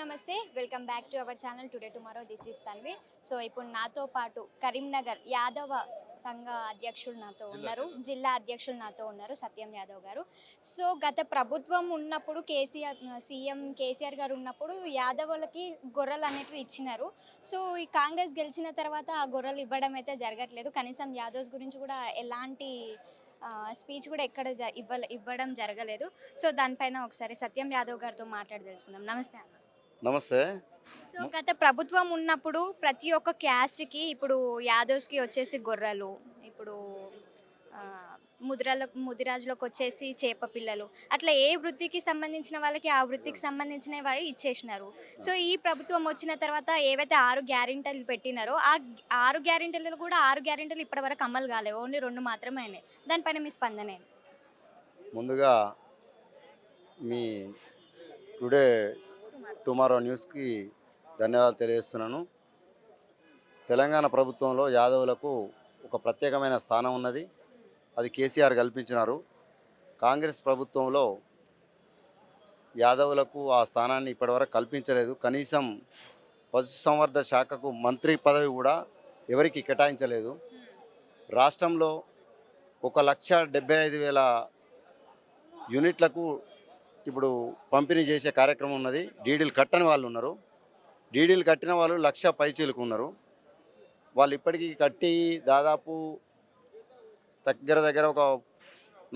నమస్తే. Welcome back to our channel today tomorrow this is Tanvi so ఇప్పుడు నాతో పాటు కరీంనగర్ యాదవ సంఘ అధ్యక్షులు నాతో ఉన్నారు. జిల్లా అధ్యక్షులు నాతో ఉన్నారు సత్యం యాదవ్ గారు. సో గత ప్రభుత్వం ఉన్నప్పుడు కేసీఆర్ సీఎం కేసీఆర్ గారు ఉన్నప్పుడు యాదవులకి గొర్రెలు అనేటివి ఇచ్చినారు. సో ఈ కాంగ్రెస్ గెలిచిన తర్వాత ఆ గొర్రెలు ఇవ్వడం అయితే జరగట్లేదు. కనీసం యాదవ్స్ గురించి కూడా ఎలాంటి స్పీచ్ కూడా ఎక్కడ ఇవ్వ ఇవ్వడం జరగలేదు. సో దానిపైన ఒకసారి సత్యం యాదవ్ గారితో మాట్లాడి తెలుసుకుందాం. నమస్తే అన్న. నమస్తే. సో గత ప్రభుత్వం ఉన్నప్పుడు ప్రతి ఒక్క క్యాస్ట్కి ఇప్పుడు యాదవ్స్కి వచ్చేసి గొర్రెలు ఇప్పుడు ముదిరాల ముదిరాజులకు వచ్చేసి చేప పిల్లలు. అట్లా ఏ వృత్తికి సంబంధించిన వాళ్ళకి ఆ వృత్తికి సంబంధించిన వాళ్ళు ఇచ్చేసినారు. సో ఈ ప్రభుత్వం వచ్చిన తర్వాత ఏవైతే ఆరు గ్యారెంటీలు పెట్టినారో ఆ ఆరు గ్యారెంటీలు కూడా ఆరు గ్యారెంటీలు ఇప్పటివరకు అమలు కాలేవు ఓన్లీ రెండు మాత్రమే అయినాయి. దానిపైన మీ స్పందన? ముందుగా మీ టుడే టుమారో న్యూస్కి ధన్యవాదాలు తెలియజేస్తున్నాను. తెలంగాణ ప్రభుత్వంలో యాదవులకు ఒక ప్రత్యేకమైన స్థానం ఉన్నది. అది కేసీఆర్ కల్పించినారు. కాంగ్రెస్ ప్రభుత్వంలో యాదవులకు ఆ స్థానాన్ని ఇప్పటివరకు కల్పించలేదు. కనీసం పశుసంవర్ధ శాఖకు మంత్రి పదవి కూడా ఎవరికి కేటాయించలేదు. రాష్ట్రంలో ఒక లక్ష డెబ్బై ఐదు వేల యూనిట్లకు ఇప్పుడు పంపిణీ చేసే కార్యక్రమం ఉన్నది. డీడీలు కట్టని వాళ్ళు ఉన్నారు. డీడీలు కట్టిన వాళ్ళు లక్ష పైచీలకు ఉన్నారు. వాళ్ళు ఇప్పటికీ కట్టి దాదాపు దగ్గర దగ్గర ఒక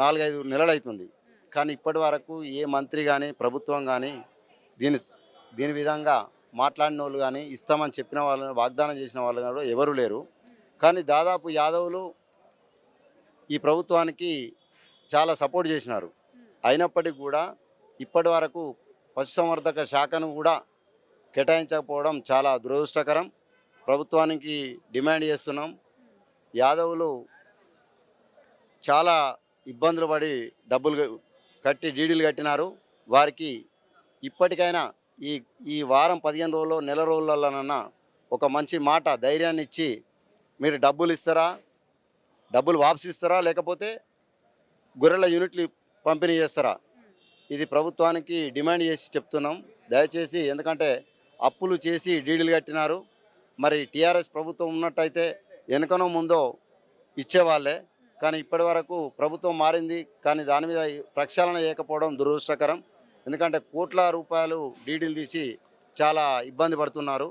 నాలుగైదు నెలలు అవుతుంది కానీ ఇప్పటి వరకు ఏ మంత్రి కానీ ప్రభుత్వం కానీ దీని దీని విధంగా మాట్లాడిన వాళ్ళు కానీ ఇస్తామని చెప్పిన వాళ్ళు వాగ్దానం చేసిన వాళ్ళు కూడా ఎవరు లేరు. కానీ దాదాపు యాదవులు ఈ ప్రభుత్వానికి చాలా సపోర్ట్ చేసినారు. అయినప్పటికీ కూడా ఇప్పటి వరకు పశుసంవర్ధక శాఖను కూడా కేటాయించకపోవడం చాలా దురదృష్టకరం. ప్రభుత్వానికి డిమాండ్ చేస్తున్నాం. యాదవులు చాలా ఇబ్బందులు పడి డబ్బులు కట్టి డీడీలు కట్టినారు. వారికి ఇప్పటికైనా ఈ ఈ వారం పదిహేను రోజుల్లో నెల రోజులలోనన్నా ఒక మంచి మాట ధైర్యాన్ని ఇచ్చి మీరు డబ్బులు ఇస్తారా? డబ్బులు వాపసిస్తారా? లేకపోతే గొర్రెల యూనిట్లు పంపిణీ చేస్తారా? ఇది ప్రభుత్వానికి డిమాండ్ చేసి చెప్తున్నాం. దయచేసి ఎందుకంటే అప్పులు చేసి డీడీలు కట్టినారు. మరి టీఆర్ఎస్ ప్రభుత్వం ఉన్నట్టయితే వెనుకనో ముందో ఇచ్చేవాళ్ళే. కానీ ఇప్పటి వరకు ప్రభుత్వం మారింది. కానీ దాని మీద ప్రక్షాళన చేయకపోవడం దురదృష్టకరం. ఎందుకంటే కోట్ల రూపాయలు డీడీలు తీసి చాలా ఇబ్బంది పడుతున్నారు.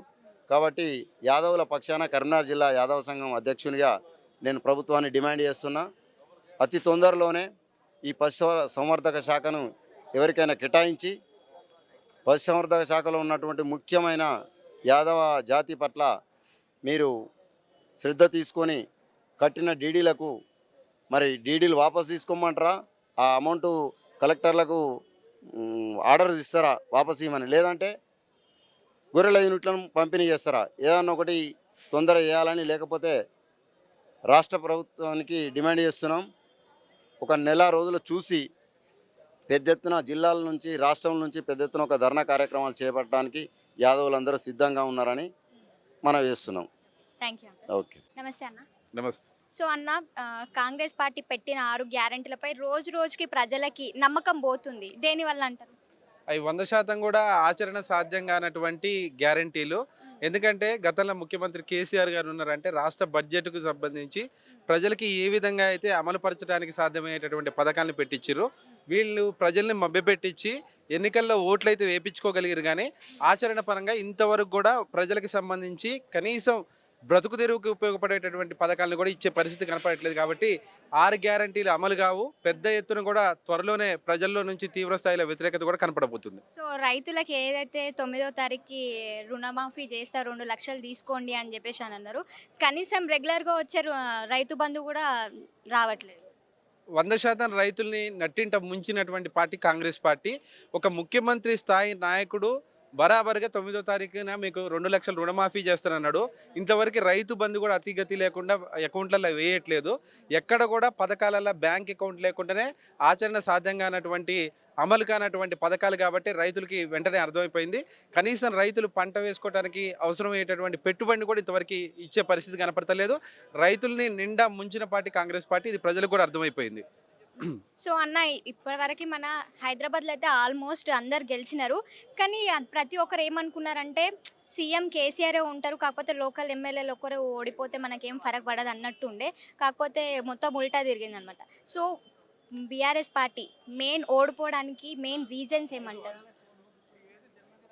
కాబట్టి యాదవుల పక్షాన కరీంనగర్ జిల్లా యాదవ సంఘం అధ్యక్షునిగా నేను ప్రభుత్వాన్ని డిమాండ్ చేస్తున్నా. అతి తొందరలోనే ఈ పశు సంవర్ధక శాఖను ఎవరికైనా కేటాయించి పశుసంవర్ధక శాఖలో ఉన్నటువంటి ముఖ్యమైన యాదవ జాతి పట్ల మీరు శ్రద్ధ తీసుకొని కట్టిన డీడీలకు మరి డీడీలు వాపస్ తీసుకోమంటారా? ఆ అమౌంట్ కలెక్టర్లకు ఆర్డర్ ఇస్తారా? వాపస్ ఇవ్వమని. లేదంటే గొర్రెల యూనిట్లను పంపిణీ చేస్తారా? ఏదన్నా ఒకటి తొందర చేయాలని లేకపోతే రాష్ట్ర ప్రభుత్వానికి డిమాండ్ చేస్తున్నాం. ఒక నెల రోజులు చూసి పెద్ద ఎత్తున జిల్లాల నుంచి రాష్ట్రం నుంచి పెద్ద ఎత్తున ఒక ధర్నా కార్యక్రమాలు చేపట్టడానికి యాదవులందరూ సిద్ధంగా ఉన్నారని మనం చేస్తున్నాం. థ్యాంక్ యూ ఓకే నమస్తే అన్న. నమస్తే. సో అన్న కాంగ్రెస్ పార్టీ పెట్టిన ఆరు గ్యారెంటీలపై రోజు రోజుకి ప్రజలకి నమ్మకం పోతుంది. దేనివల్ల అంటారు? అవి వంద శాతం కూడా ఆచరణ సాధ్యం కానటువంటి గ్యారంటీలు. ఎందుకంటే గతంలో ముఖ్యమంత్రి కేసీఆర్ గారు ఉన్నారంటే రాష్ట్ర బడ్జెట్కు సంబంధించి ప్రజలకి ఏ విధంగా అయితే అమలుపరచడానికి సాధ్యమయ్యేటటువంటి పథకాలను పెట్టించారు వీళ్ళు ప్రజల్ని మభ్యపెట్టించి ఎన్నికల్లో ఓట్లు అయితే వేయించుకోగలిగారు కానీ ఆచరణ పరంగా ఇంతవరకు కూడా ప్రజలకు సంబంధించి కనీసం బ్రతుకు తెరువుకి ఉపయోగపడేటటువంటి పథకాలను కూడా ఇచ్చే పరిస్థితి కనపడట్లేదు కాబట్టి ఆరు గ్యారంటీలు అమలు కావు. పెద్ద ఎత్తున కూడా త్వరలోనే ప్రజల్లో నుంచి తీవ్ర స్థాయిలో వ్యతిరేకత కూడా కనపడబోతుంది. సో రైతులకి ఏదైతే తొమ్మిదో తారీఖుకి రుణమాఫీ చేస్తారు రెండు లక్షలు తీసుకోండి అని చెప్పేసి అని అన్నారు. కనీసం రెగ్యులర్గా వచ్చే రైతు బంధు కూడా రావట్లేదు. వంద శాతం రైతుల్ని నట్టింట ముంచినటువంటి పార్టీ కాంగ్రెస్ పార్టీ. ఒక ముఖ్యమంత్రి స్థాయి నాయకుడు బరాబర్గా తొమ్మిదో తారీఖున మీకు రెండు లక్షల రుణమాఫీ చేస్తానన్నాడు. ఇంతవరకు రైతు బంధు కూడా అతిగతి లేకుండా అకౌంట్లలో వేయట్లేదు. ఎక్కడ కూడా పథకాలలో బ్యాంక్ అకౌంట్ లేకుండానే ఆచరణ సాధ్యం కానటువంటి అమలు కానటువంటి పథకాలు కాబట్టి రైతులకి వెంటనే అర్థమైపోయింది. కనీసం రైతులు పంట వేసుకోవడానికి అవసరమయ్యేటటువంటి పెట్టుబడిని కూడా ఇంతవరకు ఇచ్చే పరిస్థితి కనపడతలేదు. రైతుల్ని నిండా ముంచిన పార్టీ కాంగ్రెస్ పార్టీ ఇది ప్రజలకు కూడా అర్థమైపోయింది. సో అన్న ఇప్పటివరకు మన హైదరాబాద్లో అయితే ఆల్మోస్ట్ అందరు గెలిచినారు. కానీ ప్రతి ఒక్కరు ఏమనుకున్నారంటే సీఎం కేసీఆరే ఉంటారు కాకపోతే లోకల్ ఎమ్మెల్యేలు ఒకరు ఓడిపోతే మనకేం ఫరక్ పడదు అన్నట్టు ఉండే కాకపోతే మొత్తం ఉల్టా తిరిగింది అనమాట సో బీఆర్ఎస్ పార్టీ మెయిన్ ఓడిపోవడానికి మెయిన్ రీజన్స్ ఏమంటారు?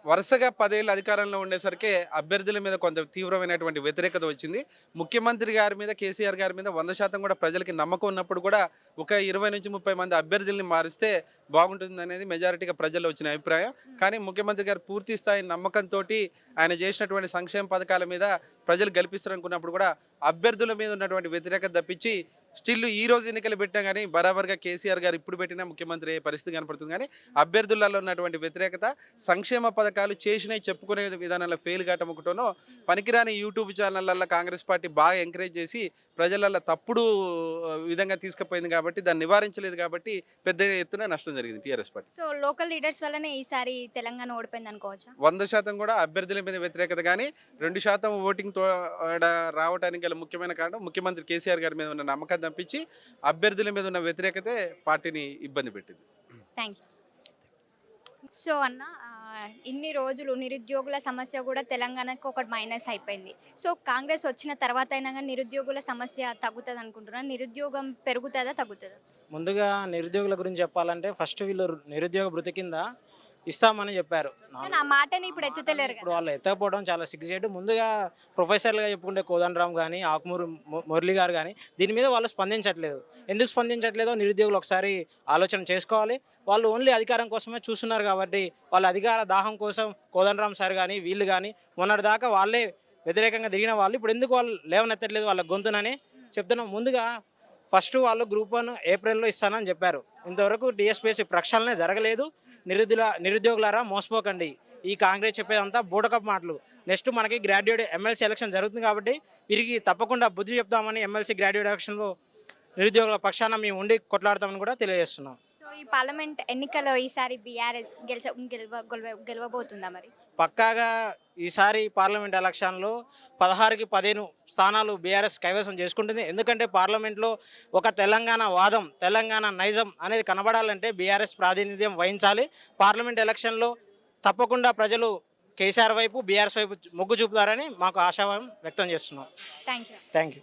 వరుసగా పదేళ్ళు అధికారంలో ఉండేసరికి అభ్యర్థుల మీద కొంత తీవ్రమైనటువంటి వ్యతిరేకత వచ్చింది. ముఖ్యమంత్రి గారి మీద కేసీఆర్ గారి మీద వంద శాతం కూడా ప్రజలకి నమ్మకం ఉన్నప్పుడు కూడా ఒక ఇరవై నుంచి ముప్పై మంది అభ్యర్థుల్ని మారిస్తే బాగుంటుంది అనేది మెజారిటీగా ప్రజల్లో వచ్చిన అభిప్రాయం. కానీ ముఖ్యమంత్రి గారు పూర్తి స్థాయి నమ్మకంతో ఆయన చేసినటువంటి సంక్షేమ పథకాల మీద ప్రజలు గెలిపిస్తారనుకున్నప్పుడు కూడా అభ్యర్థుల మీద ఉన్నటువంటి వ్యతిరేకత తప్పించి స్టిల్ ఈ రోజు ఎన్నికలు పెట్టాం కానీ బరాబర్గా కేసీఆర్ గారు ఇప్పుడు పెట్టిన ముఖ్యమంత్రి అయ్యే పరిస్థితి కనపడుతుంది. కానీ అభ్యర్థులలో ఉన్నటువంటి వ్యతిరేకత సంక్షేమ పథకాలు చేసినవి చెప్పుకునే విధానంలో ఫెయిల్ కావటం ఒకటోనో పనికిరాని యూట్యూబ్ ఛానళ్ళల్లో కాంగ్రెస్ పార్టీ బాగా ఎంకరేజ్ చేసి ప్రజలలో తప్పుడు విధంగా తీసుకుపోయింది కాబట్టి దాన్ని నివారించలేదు కాబట్టి పెద్ద ఎత్తున నష్టం జరిగింది TRS party. So local leaders వల్లనే ఈసారి తెలంగాణ ఓడిపోయింది అనుకోవచ్చా? వంద శాతం కూడా అభ్యర్థుల మీద వ్యతిరేకత కానీ రెండు శాతం ఓటింగ్ రావడానికి గల ముఖ్యమైన కారణం ముఖ్యమంత్రి కేసీఆర్ గారి మీద ఉన్న నమ్మకం తప్పించి అభ్యర్థుల మీద ఉన్న వ్యతిరేకతే పార్టీని ఇబ్బంది పెట్టింది. థ్యాంక్ యూ సో అన్న ఇన్ని రోజులు నిరుద్యోగుల సమస్య కూడా తెలంగాణకు ఒకటి మైనస్ అయిపోయింది. సో కాంగ్రెస్ వచ్చిన తర్వాత అయినా కానీ నిరుద్యోగుల సమస్య తగ్గుతుంది అనుకుంటున్నా నిరుద్యోగం పెరుగుతుందా తగ్గుతుందా? ముందుగా నిరుద్యోగుల గురించి చెప్పాలంటే ఫస్ట్ వీళ్ళు నిరుద్యోగ భృతి కింద ఇస్తామని చెప్పారు. మాటని ఇప్పుడు ఎత్తుతలేరు ఇప్పుడు వాళ్ళు ఎత్తకపోవడం చాలా సిగ్గుచేటు. ముందుగా ప్రొఫెసర్లుగా చెప్పుకుంటే కోదండరామ్ కానీ ఆకుమూరు మురళి గారు కానీ దీని మీద వాళ్ళు స్పందించట్లేదు. ఎందుకు స్పందించట్లేదో నిరుద్యోగులు ఒకసారి ఆలోచన చేసుకోవాలి. వాళ్ళు ఓన్లీ అధికారం కోసమే చూస్తున్నారు కాబట్టి వాళ్ళ అధికార దాహం కోసం కోదండరామ్ సార్ కానీ వీళ్ళు కానీ మొన్నటిదాకా వాళ్ళే వ్యతిరేకంగా దిగిన వాళ్ళు. ఇప్పుడు ఎందుకు వాళ్ళు లేవనెత్తట్లేదు వాళ్ళ గొంతునని చెప్తున్నాం. ముందుగా ఫస్ట్ వాళ్ళు గ్రూప్ వన్ ఏప్రిల్లో ఇస్తానని చెప్పారు. ఇంతవరకు డిఎస్పీఎస్సీ ప్రక్షాళనే జరగలేదు. నిరుద్యుల నిరుద్యోగులారా మోసపోకండి. ఈ కాంగ్రెస్ చెప్పేదంతా బూటకప్ మాటలు. నెక్స్ట్ మనకి గ్రాడ్యుయేట్ ఎమ్మెల్సీ ఎలక్షన్ జరుగుతుంది కాబట్టి వీరికి తప్పకుండా బుద్ధి చెప్తామని ఎమ్మెల్సీ గ్రాడ్యుయేట్ ఎలక్షన్లో నిరుద్యోగుల పక్షాన మేము ఉండి కొట్లాడతామని కూడా తెలియజేస్తున్నాం. సో ఈ పార్లమెంట్ ఎన్నికల్లో ఈసారి బీఆర్ఎస్ గెలిచ గెలవ గెలవ- గెలవబోతుందా మరి? పక్కాగా ఈసారి పార్లమెంట్ ఎలక్షన్లో పదహారుకి పదిహేను స్థానాలు బీఆర్ఎస్ కైవసం చేసుకుంటుంది. ఎందుకంటే పార్లమెంట్లో ఒక తెలంగాణ వాదం తెలంగాణ నైజం అనేది కనబడాలంటే బీఆర్ఎస్ ప్రాతినిధ్యం వహించాలి. పార్లమెంట్ ఎలక్షన్లో తప్పకుండా ప్రజలు కేసీఆర్ వైపు బీఆర్ఎస్ వైపు మొగ్గు చూపుతారని మాకు ఆశాభావం వ్యక్తం చేస్తున్నాం. Thank you thank you